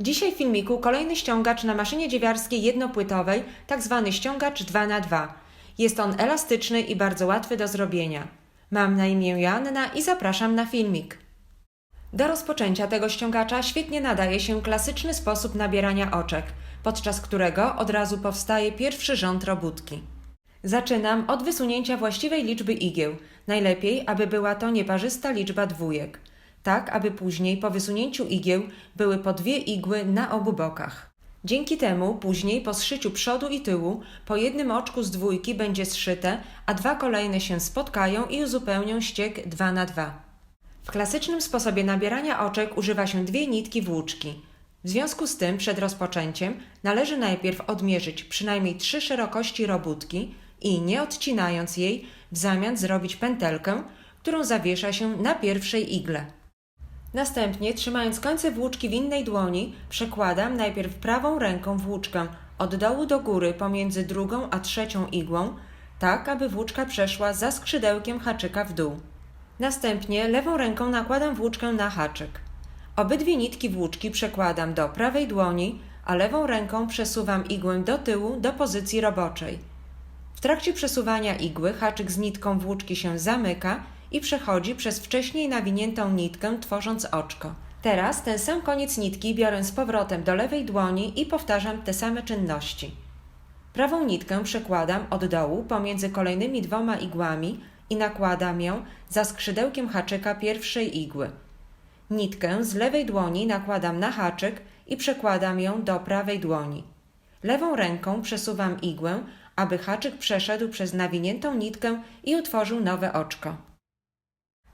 Dzisiaj w filmiku kolejny ściągacz na maszynie dziewiarskiej jednopłytowej, tak zwany ściągacz 2x2. Jest on elastyczny i bardzo łatwy do zrobienia. Mam na imię Joanna i zapraszam na filmik. Do rozpoczęcia tego ściągacza świetnie nadaje się klasyczny sposób nabierania oczek, podczas którego od razu powstaje pierwszy rząd robótki. Zaczynam od wysunięcia właściwej liczby igieł, najlepiej aby była to nieparzysta liczba dwójek, tak aby później po wysunięciu igieł były po dwie igły na obu bokach. Dzięki temu później po zszyciu przodu i tyłu po jednym oczku z dwójki będzie zszyte, a dwa kolejne się spotkają i uzupełnią ściek 2 na 2. W klasycznym sposobie nabierania oczek używa się dwie nitki włóczki. W związku z tym przed rozpoczęciem należy najpierw odmierzyć przynajmniej trzy szerokości robótki i nie odcinając jej, w zamian zrobić pętelkę, którą zawiesza się na pierwszej igle. Następnie, trzymając końce włóczki w innej dłoni, przekładam najpierw prawą ręką włóczkę od dołu do góry pomiędzy drugą a trzecią igłą, tak aby włóczka przeszła za skrzydełkiem haczyka w dół. Następnie lewą ręką nakładam włóczkę na haczyk. Obydwie nitki włóczki przekładam do prawej dłoni, a lewą ręką przesuwam igłę do tyłu do pozycji roboczej. W trakcie przesuwania igły haczyk z nitką włóczki się zamyka i przechodzi przez wcześniej nawiniętą nitkę, tworząc oczko. Teraz ten sam koniec nitki biorę z powrotem do lewej dłoni i powtarzam te same czynności. Prawą nitkę przekładam od dołu pomiędzy kolejnymi dwoma igłami i nakładam ją za skrzydełkiem haczyka pierwszej igły. Nitkę z lewej dłoni nakładam na haczyk i przekładam ją do prawej dłoni. Lewą ręką przesuwam igłę, aby haczyk przeszedł przez nawiniętą nitkę i utworzył nowe oczko.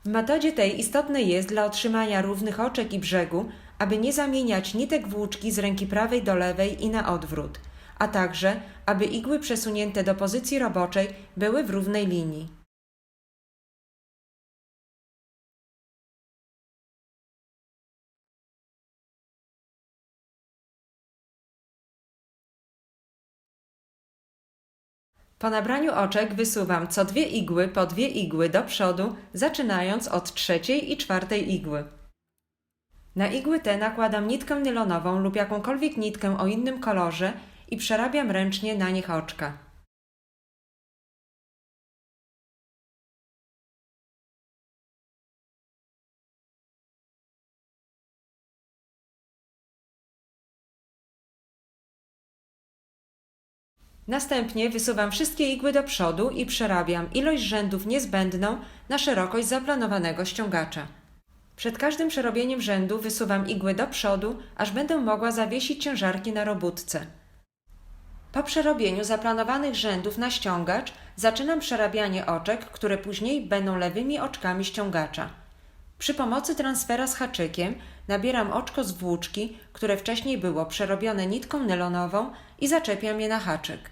W metodzie tej istotne jest dla otrzymania równych oczek i brzegu, aby nie zamieniać nitek włóczki z ręki prawej do lewej i na odwrót, a także aby igły przesunięte do pozycji roboczej były w równej linii. Po nabraniu oczek wysuwam co dwie igły po dwie igły do przodu, zaczynając od trzeciej i czwartej igły. Na igły te nakładam nitkę nylonową lub jakąkolwiek nitkę o innym kolorze i przerabiam ręcznie na nich oczka. Następnie wysuwam wszystkie igły do przodu i przerabiam ilość rzędów niezbędną na szerokość zaplanowanego ściągacza. Przed każdym przerobieniem rzędu wysuwam igły do przodu, aż będę mogła zawiesić ciężarki na robótce. Po przerobieniu zaplanowanych rzędów na ściągacz zaczynam przerabianie oczek, które później będą lewymi oczkami ściągacza. Przy pomocy transfera z haczykiem nabieram oczko z włóczki, które wcześniej było przerobione nitką nylonową i zaczepiam je na haczyk.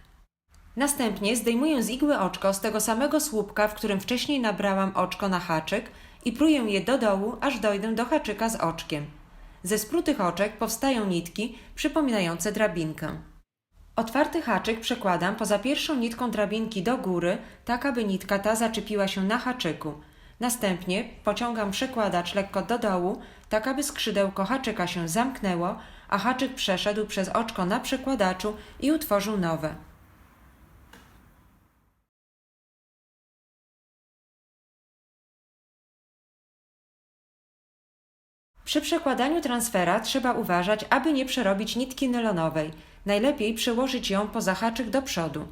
Następnie zdejmuję z igły oczko z tego samego słupka, w którym wcześniej nabrałam oczko na haczyk i pruję je do dołu, aż dojdę do haczyka z oczkiem. Ze sprutych oczek powstają nitki przypominające drabinkę. Otwarty haczyk przekładam poza pierwszą nitką drabinki do góry, tak aby nitka ta zaczepiła się na haczyku. Następnie pociągam przekładacz lekko do dołu, tak aby skrzydełko haczyka się zamknęło, a haczyk przeszedł przez oczko na przekładaczu i utworzył nowe. Przy przekładaniu transfera trzeba uważać, aby nie przerobić nitki nylonowej. Najlepiej przełożyć ją poza haczyk do przodu.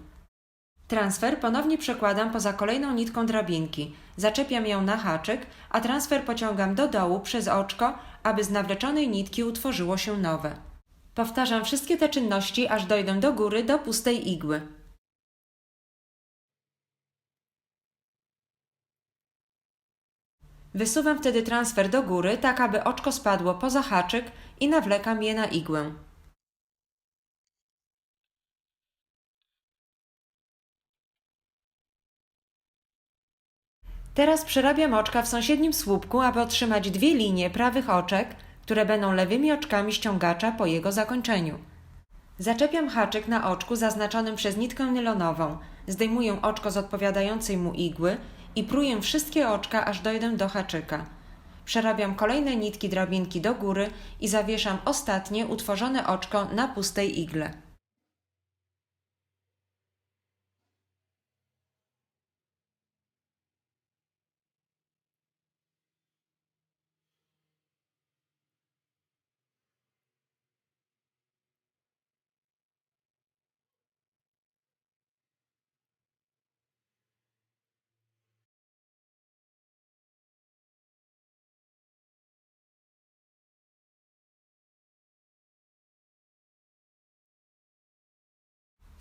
Transfer ponownie przekładam poza kolejną nitką drabinki. Zaczepiam ją na haczyk, a transfer pociągam do dołu przez oczko, aby z nawleczonej nitki utworzyło się nowe. Powtarzam wszystkie te czynności, aż dojdę do góry do pustej igły. Wysuwam wtedy transfer do góry, tak aby oczko spadło poza haczyk i nawlekam je na igłę. Teraz przerabiam oczka w sąsiednim słupku, aby otrzymać dwie linie prawych oczek, które będą lewymi oczkami ściągacza po jego zakończeniu. Zaczepiam haczyk na oczku zaznaczonym przez nitkę nylonową, zdejmuję oczko z odpowiadającej mu igły i pruję wszystkie oczka, aż dojdę do haczyka. Przerabiam kolejne nitki drabinki do góry i zawieszam ostatnie utworzone oczko na pustej igle.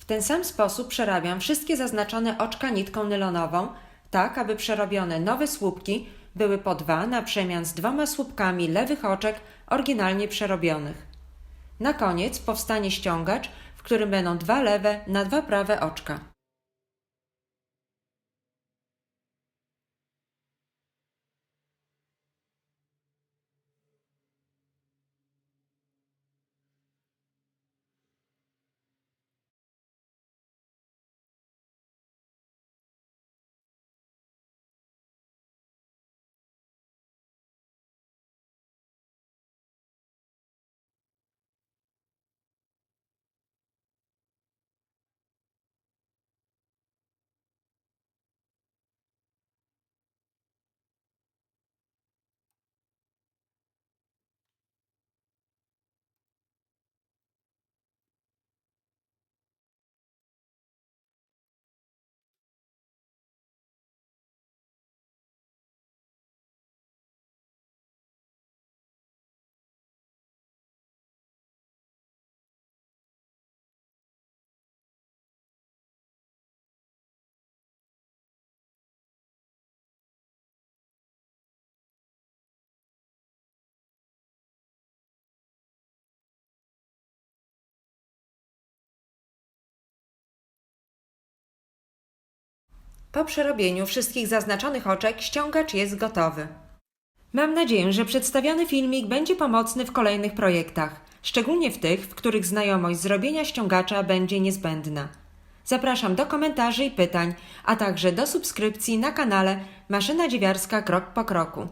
Ten sam sposób przerabiam wszystkie zaznaczone oczka nitką nylonową, tak aby przerobione nowe słupki były po dwa na przemian z dwoma słupkami lewych oczek oryginalnie przerobionych. Na koniec powstanie ściągacz, w którym będą dwa lewe na dwa prawe oczka. Po przerobieniu wszystkich zaznaczonych oczek ściągacz jest gotowy. Mam nadzieję, że przedstawiony filmik będzie pomocny w kolejnych projektach, szczególnie w tych, w których znajomość zrobienia ściągacza będzie niezbędna. Zapraszam do komentarzy i pytań, a także do subskrypcji na kanale Maszyna Dziewiarska Krok po Kroku.